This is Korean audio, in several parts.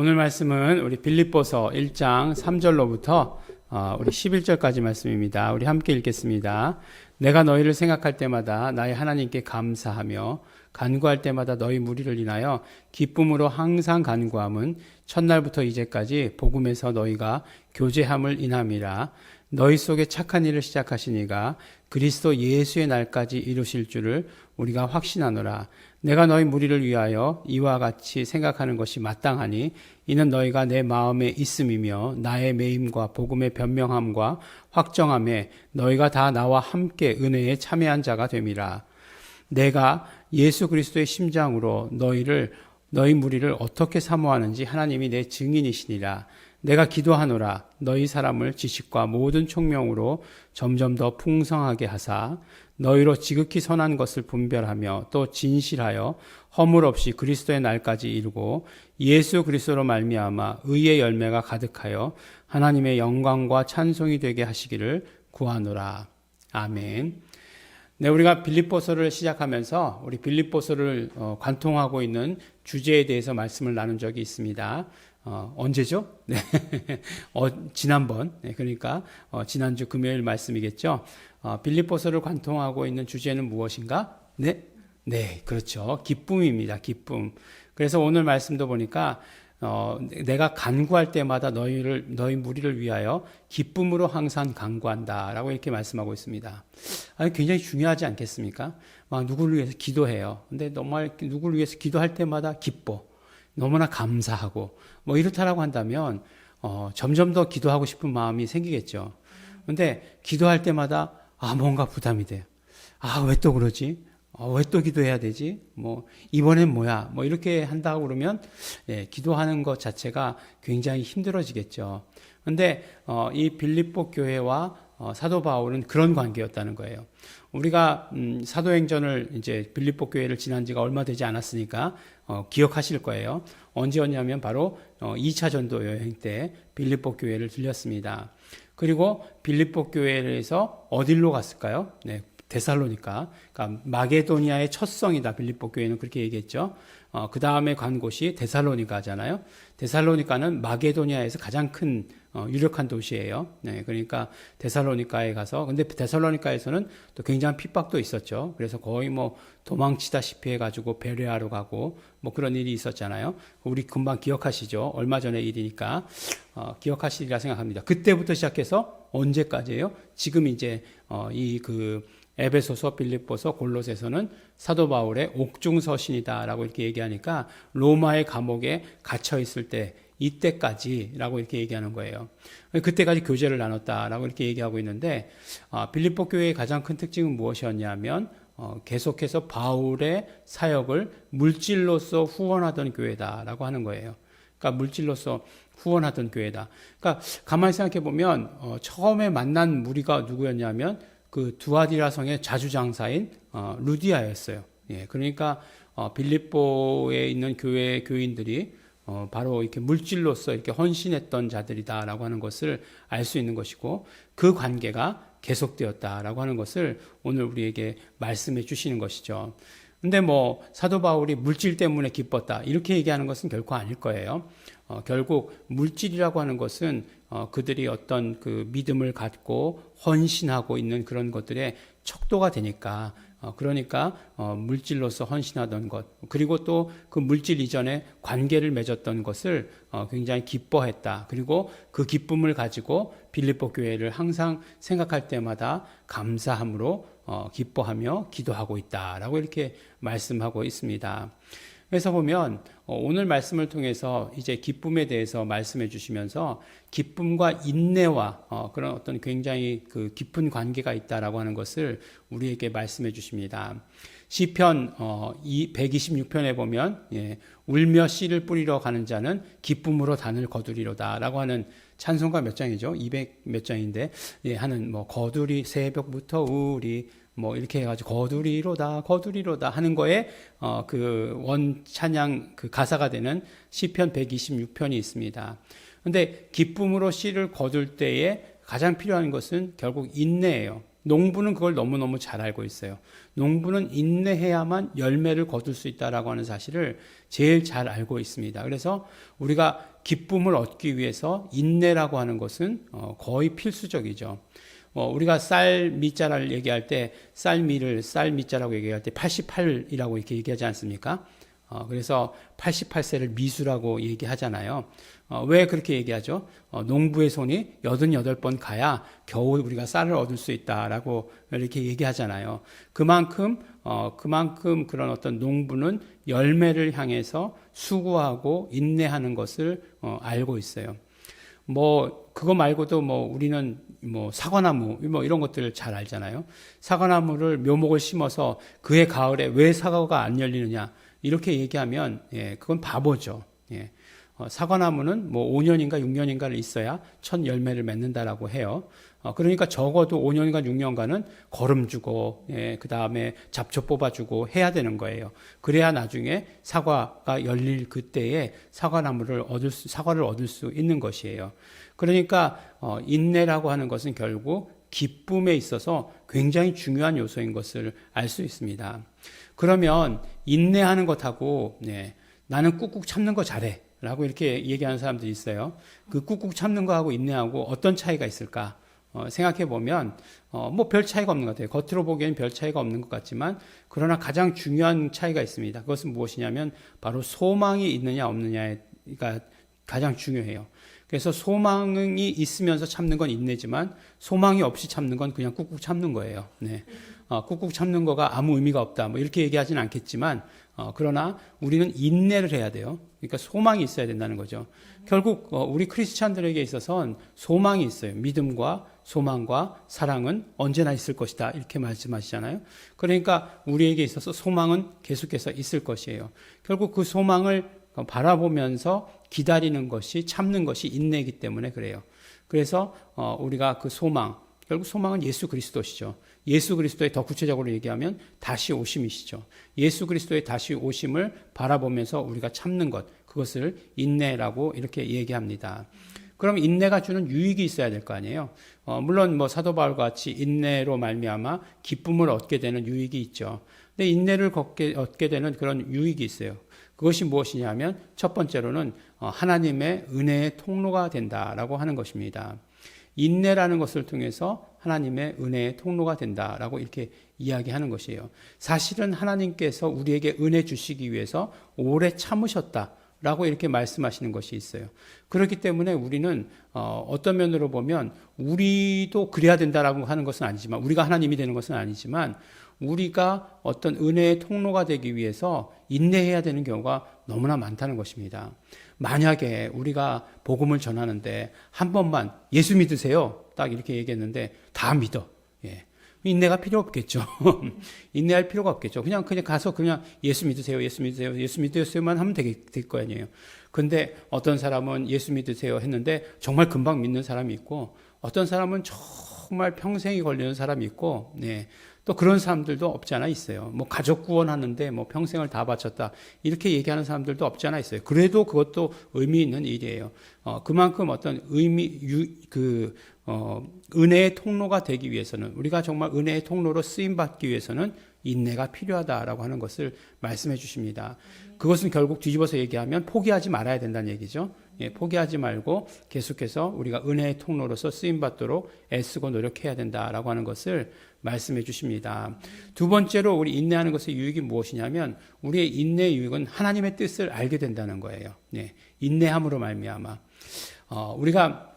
오늘 말씀은 우리 빌립보서 1장 3절로부터 어, 우리 11절까지 말씀입니다. 우리 함께 읽겠습니다. 내가 너희를 생각할 때마다 나의 하나님께 감사하며 간구할 때마다 너희 무리를 인하여 기쁨으로 항상 간구함은 첫날부터 이제까지 복음에서 너희가 교제함을 인함이라 너희 속에 착한 일을 시작하시니가 그리스도 예수의 날까지 이루실 줄을 우리가 확신하노라. 내가 너희 무리를 위하여 이와 같이 생각하는 것이 마땅하니 이는 너희가 내 마음에 있음이며 나의 매임과 복음의 변명함과 확정함에 너희가 다 나와 함께 은혜에 참여한 자가 됨이라. 내가 예수 그리스도의 심장으로 너희를 너희 무리를 어떻게 사모하는지 하나님이 내 증인이시니라. 내가 기도하노라 너희 사람을 지식과 모든 총명으로 점점 더 풍성하게 하사 너희로 지극히 선한 것을 분별하며 또 진실하여 허물 없이 그리스도의 날까지 이루고 예수 그리스도로 말미암아 의의 열매가 가득하여 하나님의 영광과 찬송이 되게 하시기를 구하노라. 아멘. 네, 우리가 빌립보서를 시작하면서 우리 빌립보서를 어, 관통하고 있는 주제에 대해서 말씀을 나눈 적이 있습니다. 어, 언제죠? 네. 어, 지난번. 네, 그러니까, 어, 지난주 금요일 말씀이겠죠. 어, 빌립보서를 관통하고 있는 주제는 무엇인가? 네. 네, 그렇죠. 기쁨입니다. 기쁨. 그래서 오늘 말씀도 보니까, 어, 내가 간구할 때마다 너희를, 너희 무리를 위하여 기쁨으로 항상 간구한다. 라고 이렇게 말씀하고 있습니다. 아니, 굉장히 중요하지 않겠습니까? 막 누구를 위해서 기도해요. 근데 정말 누구를 위해서 기도할 때마다 기뻐. 너무나 감사하고 뭐 이렇다라고 한다면 어, 점점 더 기도하고 싶은 마음이 생기겠죠. 근데 기도할 때마다 아 뭔가 부담이 돼요. 아 왜 또 그러지? 어, 왜또 기도해야 되지? 뭐 이번엔 뭐야? 뭐 이렇게 한다고 그러면 예, 기도하는 것 자체가 굉장히 힘들어지겠죠. 근데 어, 이 빌립보 교회와 어, 사도 바울은 그런 관계였다는 거예요. 우리가 음, 사도행전을 이제 빌립보 교회를 지난 지가 얼마 되지 않았으니까 어, 기억하실 거예요. 언제였냐면 바로 어, 2차 전도 여행 때 빌립보 교회를 들렸습니다. 그리고 빌립보 교회에서 어디로 갔을까요? 네, 데살로니까. 그러니까 마게도니아의 첫 성이다. 빌립보 교회는 그렇게 얘기했죠. 어, 그 다음에 간 곳이 데살로니카잖아요. 데살로니카는 마게도니아에서 가장 큰 어, 유력한 도시예요. 네, 그러니까 데살로니카에 가서 근데 데살로니카에서는 또 굉장한 핍박도 있었죠. 그래서 거의 뭐 도망치다시피 해가지고 베레아로 가고 뭐 그런 일이 있었잖아요. 우리 금방 기억하시죠? 얼마 전의 일이니까 어, 기억하시리라 생각합니다. 그때부터 시작해서 언제까지예요? 지금 이제 어, 이그 에베소서, 빌립보서, 골로새서는 사도 바울의 옥중서신이다라고 이렇게 얘기하니까 로마의 감옥에 갇혀 있을 때 이때까지라고 이렇게 얘기하는 거예요. 그때까지 교제를 나눴다라고 이렇게 얘기하고 있는데 아, 빌립보 교회의 가장 큰 특징은 무엇이었냐면 어, 계속해서 바울의 사역을 물질로서 후원하던 교회다라고 하는 거예요. 그러니까 물질로서 후원하던 교회다. 그러니까 가만히 생각해 보면 어, 처음에 만난 무리가 누구였냐면 그 두아디라 성의 자주장사인 어, 루디아였어요. 예, 그러니까 어, 빌립보에 있는 교회 교인들이 어, 바로 이렇게 물질로서 이렇게 헌신했던 자들이다라고 하는 것을 알 수 있는 것이고 그 관계가 계속되었다라고 하는 것을 오늘 우리에게 말씀해 주시는 것이죠. 근데 뭐 사도 바울이 물질 때문에 기뻤다 이렇게 얘기하는 것은 결코 아닐 거예요. 어, 결국 물질이라고 하는 것은 어, 그들이 어떤 그 믿음을 갖고 헌신하고 있는 그런 것들의 척도가 되니까 어, 그러니까 어, 물질로서 헌신하던 것 그리고 또 그 물질 이전에 관계를 맺었던 것을 어, 굉장히 기뻐했다. 그리고 그 기쁨을 가지고 빌립보 교회를 항상 생각할 때마다 감사함으로 어, 기뻐하며 기도하고 있다라고 이렇게 말씀하고 있습니다. 그래서 보면 어, 오늘 말씀을 통해서 이제 기쁨에 대해서 말씀해 주시면서 기쁨과 인내와 어, 그런 어떤 굉장히 그 깊은 관계가 있다라고 하는 것을 우리에게 말씀해 주십니다. 시편 126편에 보면 예, 울며 씨를 뿌리러 가는 자는 기쁨으로 단을 거두리로다라고 하는 찬송가 몇 장이죠? 200 몇 장인데 예, 하는 뭐 거두리 새벽부터 우리 뭐 이렇게 해가지고 거두리로다 거두리로다 하는 거에 어, 그 원 찬양 그 가사가 되는 시편 126편이 있습니다. 근데 기쁨으로 씨를 거둘 때에 가장 필요한 것은 결국 인내예요. 농부는 그걸 너무너무 잘 알고 있어요. 농부는 인내해야만 열매를 거둘 수 있다라고 하는 사실을 제일 잘 알고 있습니다. 그래서 우리가 기쁨을 얻기 위해서 인내라고 하는 것은 어, 거의 필수적이죠. 어, 우리가 쌀 밑자를 얘기할 때 쌀 미를 쌀 밑자라고 얘기할 때 88이라고 이렇게 얘기하지 않습니까? 어, 그래서 88세를 미수라고 얘기하잖아요. 어, 왜 그렇게 얘기하죠? 어, 농부의 손이 88번 가야 겨우 우리가 쌀을 얻을 수 있다라고 이렇게 얘기하잖아요. 그만큼, 어, 그만큼 그런 어떤 농부는 열매를 향해서 수고하고 인내하는 것을 어, 알고 있어요. 뭐, 그거 말고도 뭐 우리는 뭐 사과나무 뭐 이런 것들을 잘 알잖아요. 사과나무를 묘목을 심어서 그해 가을에 왜 사과가 안 열리느냐 이렇게 얘기하면 예, 그건 바보죠. 예. 어, 사과나무는 뭐 5년인가 6년인가를 있어야 첫 열매를 맺는다라고 해요. 어, 그러니까 적어도 5년인가 6년간은 거름 주고, 예, 그 다음에 잡초 뽑아주고 해야 되는 거예요. 그래야 나중에 사과가 열릴 그때에 사과나무를 얻을 수, 사과를 얻을 수 있는 것이에요. 그러니까, 어, 인내라고 하는 것은 결국 기쁨에 있어서 굉장히 중요한 요소인 것을 알 수 있습니다. 그러면 인내하는 것하고, 네, 나는 꾹꾹 참는 거 잘해. 라고 이렇게 얘기하는 사람들이 있어요. 그 꾹꾹 참는 거하고 인내하고 어떤 차이가 있을까? 어, 생각해 보면 어, 뭐 별 차이가 없는 것 같아요. 겉으로 보기에는 별 차이가 없는 것 같지만 그러나 가장 중요한 차이가 있습니다. 그것은 무엇이냐면 바로 소망이 있느냐 없느냐가 가장 중요해요. 그래서 소망이 있으면서 참는 건 인내지만 소망이 없이 참는 건 그냥 꾹꾹 참는 거예요. 네. 어, 꾹꾹 참는 거가 아무 의미가 없다. 뭐 이렇게 얘기하지는 않겠지만 어, 그러나 우리는 인내를 해야 돼요. 그러니까 소망이 있어야 된다는 거죠. 결국 어, 우리 크리스찬들에게 있어서는 소망이 있어요. 믿음과 소망과 사랑은 언제나 있을 것이다. 이렇게 말씀하시잖아요. 그러니까 우리에게 있어서 소망은 계속해서 있을 것이에요. 결국 그 소망을 바라보면서 기다리는 것이 참는 것이 인내이기 때문에 그래요. 그래서 어, 우리가 그 소망 결국 소망은 예수 그리스도시죠. 예수 그리스도의 더 구체적으로 얘기하면 다시 오심이시죠. 예수 그리스도의 다시 오심을 바라보면서 우리가 참는 것, 그것을 인내라고 이렇게 얘기합니다. 그럼 인내가 주는 유익이 있어야 될 거 아니에요. 어, 물론 뭐 사도 바울과 같이 인내로 말미암아 기쁨을 얻게 되는 유익이 있죠. 근데 인내를 걷게, 얻게 되는 그런 유익이 있어요. 그것이 무엇이냐면 첫 번째로는 어, 하나님의 은혜의 통로가 된다라고 하는 것입니다. 인내라는 것을 통해서 하나님의 은혜의 통로가 된다라고 이렇게 이야기하는 것이에요. 사실은 하나님께서 우리에게 은혜 주시기 위해서 오래 참으셨다. 라고 이렇게 말씀하시는 것이 있어요. 그렇기 때문에 우리는 어, 어떤 면으로 보면 우리도 그래야 된다라고 하는 것은 아니지만 우리가 하나님이 되는 것은 아니지만 우리가 어떤 은혜의 통로가 되기 위해서 인내해야 되는 경우가 너무나 많다는 것입니다. 만약에 우리가 복음을 전하는데 한 번만 예수 믿으세요. 딱 이렇게 얘기했는데 다 믿어. 예. 인내가 필요 없겠죠. 인내할 필요가 없겠죠. 그냥 그냥 가서 그냥 예수 믿으세요. 예수 믿으세요. 예수 믿으세요만 하면 될 거 아니에요. 근데 어떤 사람은 예수 믿으세요 했는데 정말 금방 믿는 사람이 있고 어떤 사람은 정말 평생이 걸리는 사람이 있고 네. 또 그런 사람들도 없지 않아 있어요. 뭐 가족 구원하는데 뭐 평생을 다 바쳤다. 이렇게 얘기하는 사람들도 없지 않아 있어요. 그래도 그것도 의미 있는 일이에요. 어, 그만큼 어떤 의미, 유, 그, 어, 은혜의 통로가 되기 위해서는 우리가 정말 은혜의 통로로 쓰임 받기 위해서는 인내가 필요하다라고 하는 것을 말씀해 주십니다. 그것은 결국 뒤집어서 얘기하면 포기하지 말아야 된다는 얘기죠. 예, 포기하지 말고 계속해서 우리가 은혜의 통로로서 쓰임 받도록 애쓰고 노력해야 된다라고 하는 것을 말씀해 주십니다. 두 번째로 우리 인내하는 것의 유익이 무엇이냐면 우리의 인내의 유익은 하나님의 뜻을 알게 된다는 거예요. 네, 인내함으로 말미암아 어, 우리가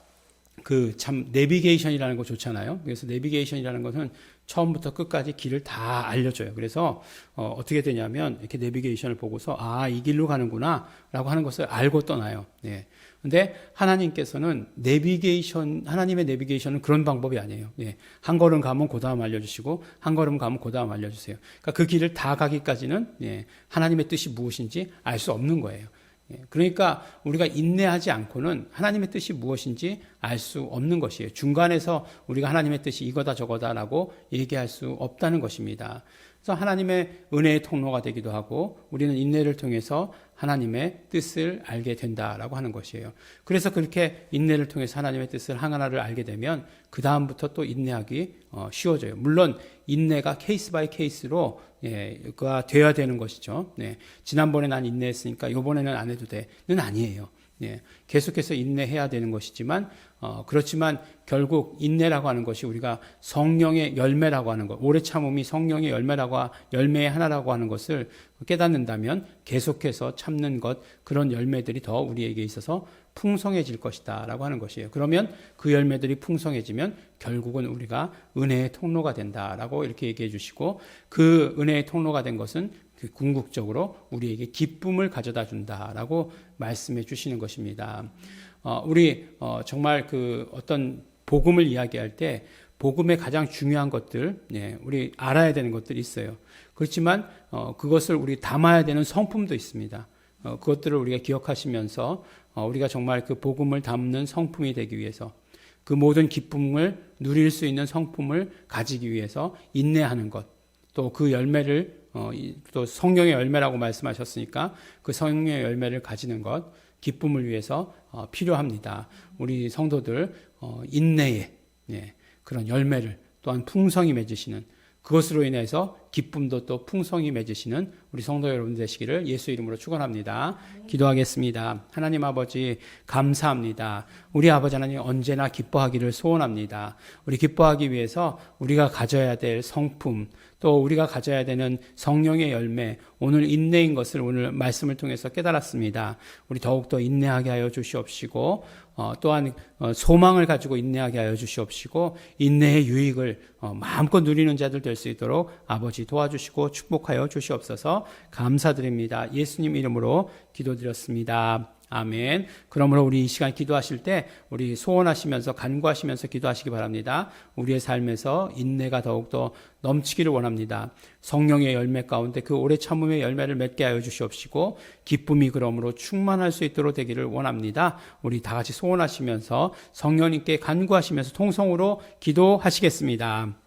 그 참 내비게이션이라는 거 좋잖아요. 그래서 내비게이션이라는 것은 처음부터 끝까지 길을 다 알려줘요. 그래서 어, 어떻게 되냐면 이렇게 내비게이션을 보고서 아 이 길로 가는구나라고 하는 것을 알고 떠나요. 네. 근데 하나님께서는 내비게이션, 하나님의 내비게이션은 그런 방법이 아니에요. 예. 한 걸음 가면 그 다음 알려주시고, 한 걸음 가면 그 다음 알려주세요. 그러니까 그 길을 다 가기까지는, 예. 하나님의 뜻이 무엇인지 알 수 없는 거예요. 예. 그러니까 우리가 인내하지 않고는 하나님의 뜻이 무엇인지 알 수 없는 것이에요. 중간에서 우리가 하나님의 뜻이 이거다 저거다라고 얘기할 수 없다는 것입니다. 그래서 하나님의 은혜의 통로가 되기도 하고 우리는 인내를 통해서 하나님의 뜻을 알게 된다라고 하는 것이에요. 그래서 그렇게 인내를 통해서 하나님의 뜻을 하나를 알게 되면 그 다음부터 또 인내하기 어, 쉬워져요. 물론 인내가 케이스 바이 케이스로 예, 가 돼야 되는 것이죠. 네. 지난번에 난 인내했으니까 이번에는 안 해도 돼는 아니에요. 예, 계속해서 인내해야 되는 것이지만 어, 그렇지만 결국 인내라고 하는 것이 우리가 성령의 열매라고 하는 것, 오래 참음이 성령의 열매라고 하- 열매의 하나라고 하는 것을 깨닫는다면 계속해서 참는 것 그런 열매들이 더 우리에게 있어서 풍성해질 것이다라고 하는 것이에요. 그러면 그 열매들이 풍성해지면 결국은 우리가 은혜의 통로가 된다라고 이렇게 얘기해 주시고 그 은혜의 통로가 된 것은 그 궁극적으로 우리에게 기쁨을 가져다 준다라고 말씀해 주시는 것입니다. 어, 우리 어, 정말 그 어떤 복음을 이야기할 때 복음의 가장 중요한 것들, 예, 우리 알아야 되는 것들이 있어요. 그렇지만 어, 그것을 우리 담아야 되는 성품도 있습니다. 어, 그것들을 우리가 기억하시면서 어, 우리가 정말 그 복음을 담는 성품이 되기 위해서 그 모든 기쁨을 누릴 수 있는 성품을 가지기 위해서 인내하는 것, 또 그 열매를 어, 이- 또 성령의 열매라고 말씀하셨으니까 그 성령의 열매를 가지는 것, 기쁨을 위해서 어, 필요합니다. 우리 성도들 어, 인내의 예, 그런 열매를 또한 풍성히 맺으시는 그것으로 인해서 기쁨도 또 풍성히 맺으시는 우리 성도 여러분 되시기를 예수 이름으로 축원합니다. 기도하겠습니다. 하나님 아버지 감사합니다. 우리 아버지 하나님 언제나 기뻐하기를 소원합니다. 우리 기뻐하기 위해서 우리가 가져야 될 성품 또 우리가 가져야 되는 성령의 열매 오늘 인내인 것을 오늘 말씀을 통해서 깨달았습니다. 우리 더욱더 인내하게 하여 주시옵시고 어, 또한 어, 소망을 가지고 인내하게 하여 주시옵시고 인내의 유익을 어, 마음껏 누리는 자들 될 수 있도록 아버지 도와주시고 축복하여 주시옵소서 감사드립니다. 예수님 이름으로 기도드렸습니다. 아멘. 그러므로 우리 이 시간 기도하실 때 우리 소원하시면서 간구하시면서 기도하시기 바랍니다. 우리의 삶에서 인내가 더욱더 넘치기를 원합니다. 성령의 열매 가운데 그 오래 참음의 열매를 맺게 하여 주시옵시고 기쁨이 그러므로 충만할 수 있도록 되기를 원합니다. 우리 다 같이 소원하시면서 성령님께 간구하시면서 통성으로 기도하시겠습니다.